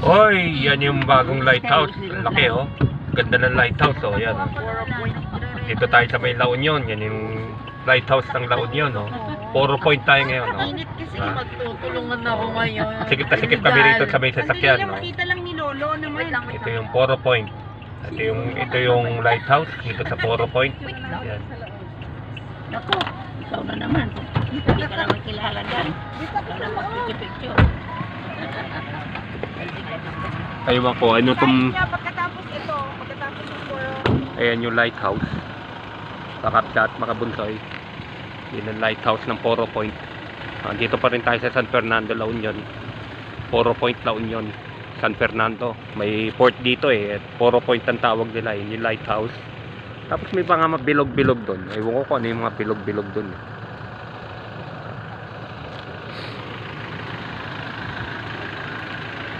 Oy, yan yung bagong lighthouse. Laki oh. Ganda ng lighthouse oh. Yan. oh. Dito tayo sa may La Union. Yan yung lighthouse ng La Union oh. Puro point tayo ngayon oh. Init kasi Ha? magtutulungan ako ngayon. Sikip na sikip kami rito sa may sasakyan no. makita lang ni Lolo naman. Ito yung Poro Point. Ito yung ito yung lighthouse dito sa Poro Point. Yan. Naku, ikaw na naman. Hindi ka naman kilala dyan. Ikaw na magpicture-picture. Kayo ba po, ano tong pagkatapos ito, pagkatapos yung puro, ayan yung lighthouse. Pakapsat, makabunsoy. Yun ang lighthouse ng Poro Point. Ah, dito pa rin tayo sa San Fernando, La Union. Poro Point, La Union. San Fernando. May port dito eh. Poro Point ang tawag nila. Yun yung lighthouse. Tapos may mga bilog-bilog doon. Ewan ko kung ano yung mga bilog-bilog doon.